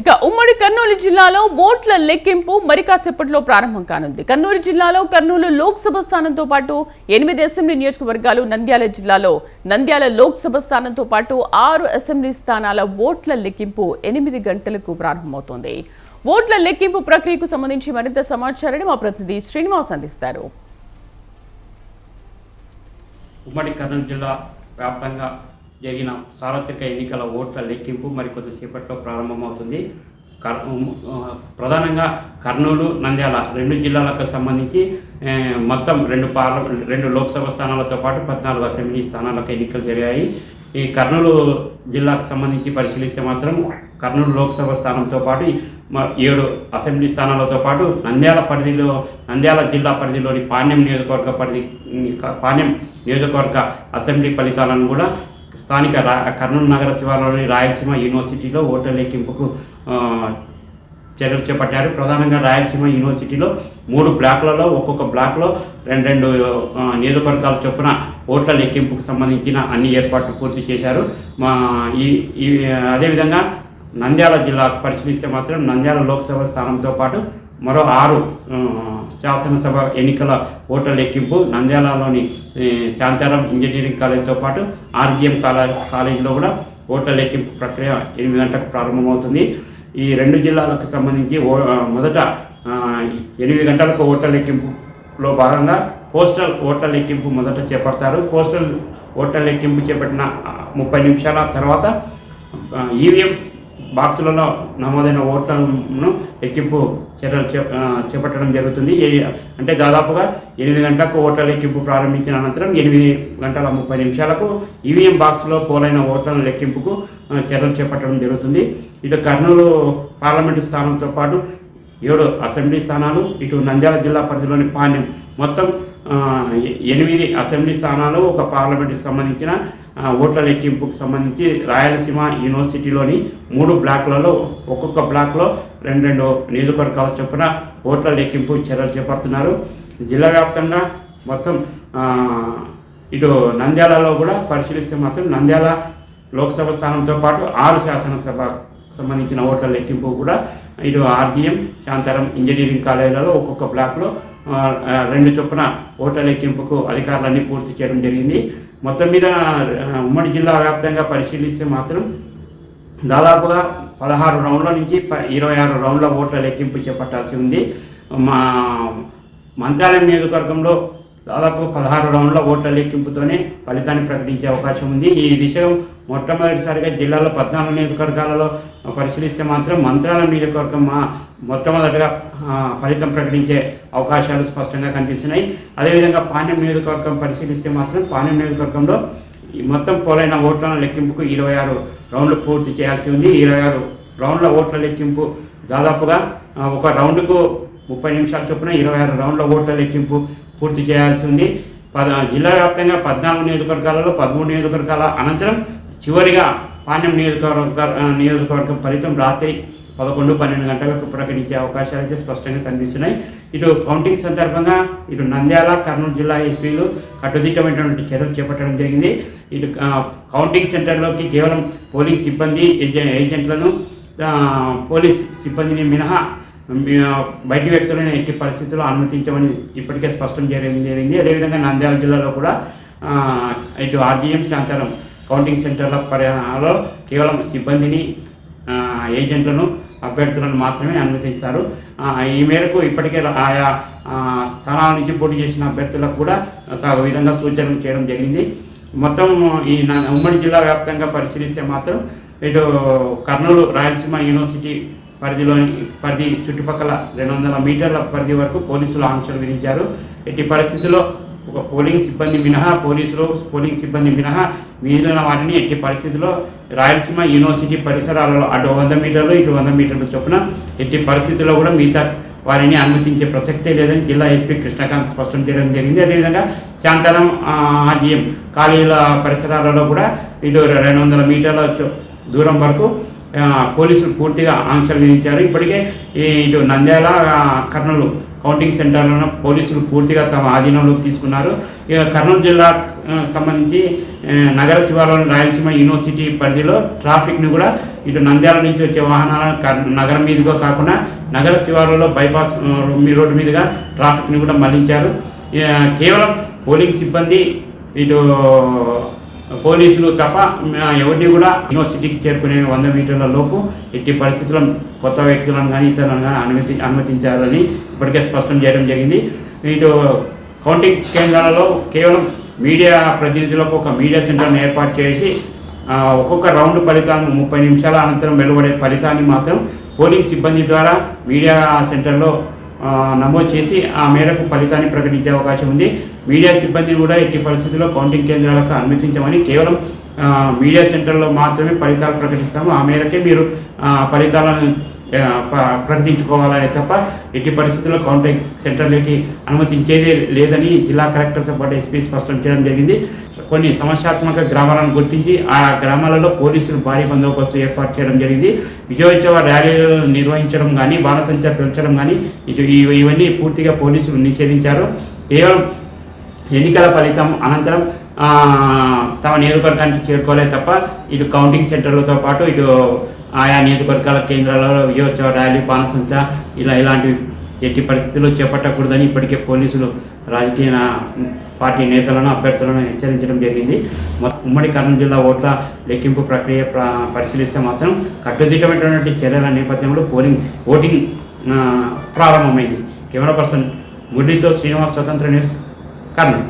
ఇక ఉమ్మడి కర్నూలు జిల్లాలో ఓట్ల లెక్కింపు మరి కాసేపట్లో ప్రారంభం కానుంది. కర్నూలు జిల్లాలో కర్నూలు లోక్సభ స్థానంతో పాటు ఎనిమిది అసెంబ్లీ నియోజకవర్గాలు నంద్యాల జిల్లాలో. నంద్యాల లోక్సభ స్థానంతో పాటు ఆరు అసెంబ్లీ స్థానాల ఓట్ల లెక్కింపు ఎనిమిది గంటలకు ప్రారంభమవుతోంది. ఓట్ల లెక్కింపు ప్రక్రియకు సంబంధించి మరింత సమాచారాన్ని మా ప్రతినిధి శ్రీనివాస్ అందిస్తారు. ఉమ్మడి కర్నూలు జిల్లా వ్యాప్తంగా జరిగిన సార్వత్రిక ఎన్నికల ఓట్ల లెక్కింపు మరి కొద్దిసేపట్లో ప్రారంభమవుతుంది. కర్ ప్రధానంగా కర్నూలు నంద్యాల రెండు జిల్లాలకు సంబంధించి మొత్తం రెండు పార్లమెంట్ రెండు లోక్సభ స్థానాలతో పాటు పద్నాలుగు అసెంబ్లీ స్థానాలకు ఎన్నికలు జరిగాయి. ఈ కర్నూలు జిల్లాకు సంబంధించి పరిశీలిస్తే మాత్రం కర్నూలు లోక్సభ స్థానంతో పాటు ఏడు అసెంబ్లీ స్థానాలతో పాటు నంద్యాల పరిధిలో నంద్యాల జిల్లా పరిధిలోని పాణ్యం నియోజకవర్గ పరిధి పాణ్యం నియోజకవర్గ అసెంబ్లీ ఫలితాలను కూడా స్థానిక రా కర్నూలు నగర శివారులోని రాయలసీమ యూనివర్సిటీలో ఓట్ల లెక్కింపుకు చర్యలు చేపట్టారు. ప్రధానంగా రాయలసీమ యూనివర్సిటీలో మూడు బ్లాక్లలో ఒక్కొక్క బ్లాక్లో రెండు రెండు నియోజకవర్గాల చొప్పున ఓట్ల లెక్కింపుకు సంబంధించిన అన్ని ఏర్పాట్లు పూర్తి చేశారు. మా ఈ ఈ అదేవిధంగా నంద్యాల జిల్లా పరిశీలిస్తే మాత్రం నంద్యాల లోక్సభ స్థానంతో పాటు మరో ఆరు శాసనసభ ఎన్నికల ఓట్ల లెక్కింపు నంద్యాలలోని ఏ, శాంతారాం ఇంజనీరింగ్ కాలేజీతో పాటు ఆర్జీఎం కాలే కాలేజీలో కూడా ఓట్ల లెక్కింపు ప్రక్రియ ఎనిమిది గంటలకు ప్రారంభమవుతుంది. ఈ రెండు జిల్లాలకు సంబంధించి ఓ మొదట ఎనిమిది గంటలకు ఓట్ల లెక్కింపులో భాగంగా పోస్టల్ ఓట్ల లెక్కింపు మొదట చేపడతారు. పోస్టల్ ఓట్ల లెక్కింపు చేపట్టిన ముప్పై నిమిషాల తర్వాత ఈవీఎం బాక్సులలో నమోదైన ఓట్లను లెక్కింపు చర్యలు చే- చేపట్టడం జరుగుతుంది. ఏ- అంటే దాదాపుగా ఎనిమిది గంటలకు ఓట్ల లెక్కింపు ప్రారంభించిన అనంతరం ఎనిమిది గంటల ముప్పై నిమిషాలకు ఈవీఎం బాక్స్లో పోలైన ఓట్లను లెక్కింపుకు చర్యలు చేపట్టడం జరుగుతుంది. ఇటు కర్నూలు పార్లమెంటు స్థానంతో పాటు ఏడు అసెంబ్లీ స్థానాలు ఇటు నంద్యాల జిల్లా పరిధిలోని పాణ్యం. మొత్తం ఎ- ఎనిమిది అసెంబ్లీ స్థానాలు ఒక పార్లమెంటుకి సంబంధించిన ఓట్ల లెక్కింపుకు సంబంధించి రాయలసీమ యూనివర్సిటీలోని మూడు బ్లాక్లలో ఒక్కొక్క బ్లాక్లో రెండు రెండు నియోజకవర్గాల చొప్పున ఓట్ల లెక్కింపు చర్యలు చేపడుతున్నారు. జిల్లా వ్యాప్తంగా మొత్తం ఇటు నంద్యాలలో కూడా పరిశీలిస్తే మాత్రం నంద్యాల లోక్సభ స్థానంతో పాటు ఆరు శాసనసభ సంబంధించిన ఓట్ల లెక్కింపు కూడా ఇటు ఆర్జీఎం శాంతారం ఇంజనీరింగ్ కాలేజీలలో ఒక్కొక్క బ్లాక్లో రెండు చొప్పున ఓట్ల లెక్కింపుకు అధికారులన్నీ పూర్తి చేయడం జరిగింది. మొత్తం మీద ఉమ్మడి జిల్లా వ్యాప్తంగా పరిశీలిస్తే మాత్రం దాదాపుగా పదహారు రౌండ్ల నుంచి ప ఇరవై ఆరు రౌండ్ల ఓట్ల లెక్కింపు చేపట్టాల్సి ఉంది. మా మంత్రాలయం నియోజకవర్గంలో దాదాపు పదహారు రౌండ్ల ఓట్ల లెక్కింపుతోనే ఫలితాన్ని ప్రకటించే అవకాశం ఉంది. ఈ విషయం మొట్టమొదటిసారిగా జిల్లాలో పద్నాలుగు నియోజకవర్గాలలో పరిశీలిస్తే మాత్రం మంత్రాల నియోజకవర్గం మా మొట్టమొదటిగా ఫలితం ప్రకటించే అవకాశాలు స్పష్టంగా కనిపిస్తున్నాయి. అదేవిధంగా పాణ్యం నియోజకవర్గం పరిశీలిస్తే మాత్రం పాణ్యం నియోజకవర్గంలో మొత్తం పోలైన ఓట్ల లెక్కింపుకు ఇరవై ఆరు రౌండ్లు పూర్తి చేయాల్సి ఉంది. ఇరవై ఆరు రౌండ్ల ఓట్ల లెక్కింపు దాదాపుగా ఒక రౌండ్కు ముప్పై నిమిషాల చొప్పున ఇరవై ఆరు రౌండ్ల ఓట్ల లెక్కింపు పూర్తి చేయాల్సి ఉంది. పద జిల్లా వ్యాప్తంగా పద్నాలుగు నియోజకవర్గాలలో పదమూడు నియోజకవర్గాల అనంతరం చివరిగా పాణ్యం నియోజకవర్గ నియోజకవర్గం ఫలితం రాత్రి పదకొండు పన్నెండు గంటలకు ప్రకటించే అవకాశాలు అయితే స్పష్టంగా కనిపిస్తున్నాయి. ఇటు కౌంటింగ్ సందర్భంగా ఇటు నంద్యాల కర్నూలు జిల్లా ఎస్పీలు కట్టుదిట్టమైనటువంటి చర్యలు చేపట్టడం జరిగింది. ఇటు కౌంటింగ్ సెంటర్లోకి కేవలం పోలింగ్ సిబ్బంది ఏజెంట్లను పోలీస్ సిబ్బందిని మినహా బయటి వ్యక్తులను ఎట్టి పరిస్థితుల్లో అనుమతించమని ఇప్పటికే స్పష్టం చేయడం జరిగింది. అదేవిధంగా నంద్యాల జిల్లాలో కూడా ఇటు ఆర్జీఎం శాంతరం కౌంటింగ్ సెంటర్ల పరిహారంలో కేవలం సిబ్బందిని ఏజెంట్లను అభ్యర్థులను మాత్రమే అనుమతిస్తారు. ఈ మేరకు ఇప్పటికే ఆయా ఆ, స్థానాల నుంచి పోటీ చేసిన అభ్యర్థులకు కూడా తగు విధంగా సూచనలు చేయడం జరిగింది. మొత్తం ఈ ఉమ్మడి జిల్లా వ్యాప్తంగా పరిశీలిస్తే మాత్రం ఇటు కర్నూలు రాయలసీమ యూనివర్సిటీ పరిధిలోని పరిధి చుట్టుపక్కల రెండు వందల మీటర్ల పరిధి వరకు పోలీసులు ఆంక్షలు విధించారు. ఎట్టి పరిస్థితుల్లో ఒక పోలింగ్ సిబ్బంది మినహా పోలీసులు పోలింగ్ సిబ్బంది మినహా మిగిలిన వారిని ఎట్టి పరిస్థితుల్లో రాయలసీమ యూనివర్సిటీ పరిసరాలలో అటు వంద మీటర్లు ఇటు వంద మీటర్ల చొప్పున ఎట్టి పరిస్థితుల్లో కూడా మిగతా వారిని అనుమతించే ప్రసక్తే లేదని జిల్లా ఎస్పీ కృష్ణకాంత్ స్పష్టం చేయడం జరిగింది. అదేవిధంగా శాంతారం ఆర్జీఎం కాలేజీల పరిసరాలలో కూడా ఇటు రెండు వందల మీటర్ల దూరం వరకు పోలీసులు పూర్తిగా ఆంక్షలు విధించారు ఇప్పటికే ఈ ఇటు నంద్యాల కర్నూలు కౌంటింగ్ సెంటర్లను పోలీసులు పూర్తిగా తమ ఆధీనంలోకి తీసుకున్నారు. ఇక కర్నూలు జిల్లా సంబంధించి నగర శివారులోని రాయలసీమ యూనివర్సిటీ పరిధిలో ట్రాఫిక్ని కూడా ఇటు నంద్యాల నుంచి వచ్చే వాహనాలను కర్- నగరం మీదుగా కాకుండా నగర శివారులో బైపాస్ మీ రోడ్డు మీదుగా ట్రాఫిక్ని కూడా మళ్ళించారు. కేవలం పోలింగ్ సిబ్బంది ఇటు పోలీసులు తప్ప ఎవరిని కూడా యూనివర్సిటీకి చేరుకునే వంద మీటర్ల లోపు ఎట్టి పరిస్థితుల్లో కొత్త వ్యక్తులను కానీ ఇతరులను కానీ అనుమతి అనుమతించాలని ఇప్పటికే స్పష్టం చేయడం జరిగింది. ఇటు కౌంటింగ్ కేంద్రాలలో కేవలం మీడియా ప్రతినిధులకు ఒక మీడియా సెంటర్ను ఏర్పాటు చేసి ఒక్కొక్క రౌండ్ ఫలితాన్ని ముప్పై నిమిషాల అనంతరం వెలువడే ఫలితాన్ని మాత్రం పోలింగ్ సిబ్బంది ద్వారా మీడియా సెంటర్లో నమోదు చేసి ఆ మేరకు ఫలితాన్ని ప్రకటించే అవకాశం ఉంది. మీడియా సిబ్బందిని కూడా ఎట్టి పరిస్థితుల్లో కౌంటింగ్ కేంద్రాలకు అనుమతించమని కేవలం మీడియా సెంటర్లో మాత్రమే ఫలితాలు ప్రకటిస్తాము. ఆ మేరకే మీరు ఫలితాలను ప్రకటించుకోవాలనే తప్ప ఎట్టి పరిస్థితుల్లో కౌంటింగ్ సెంటర్లకి అనుమతించేదే లేదని జిల్లా కలెక్టర్తో పాటు ఎస్పీ స్పష్టం చేయడం జరిగింది. కొన్ని సమస్యాత్మక గ్రామాలను గుర్తించి ఆ గ్రామాలలో పోలీసులు భారీ బందోబస్తు ఏర్పాటు చేయడం జరిగింది. విజయోత్సవ ర్యాలీలు నిర్వహించడం కానీ బాణసంచ పెంచడం కానీ ఇటు ఇవన్నీ పూర్తిగా పోలీసులు నిషేధించారు. కేవలం ఎన్నికల ఫలితం అనంతరం తమ నియోజకవర్గానికి చేరుకోలే తప్ప ఇటు కౌంటింగ్ సెంటర్లతో పాటు ఇటు ఆయా నియోజకవర్గాల కేంద్రాలలో విజయోత్సవ ర్యాలీ బాణసంచ ఇలా ఇలాంటివి ఎట్టి పరిస్థితుల్లో చేపట్టకూడదని ఇప్పటికే పోలీసులు రాజకీయ పార్టీ నేతలను అభ్యర్థులను హెచ్చరించడం జరిగింది. ఉమ్మడి కర్నూలు జిల్లా ఓట్ల లెక్కింపు ప్రక్రియ పరిశీలిస్తే మాత్రం కట్టుదిట్టమైనటువంటి చర్యల నేపథ్యంలో పోలింగ్ ఓటింగ్ ప్రారంభమైంది. కెమెరా పర్సన్ మురళితో శ్రీనివాస్ స్వతంత్ర న్యూస్ కర్నూలు.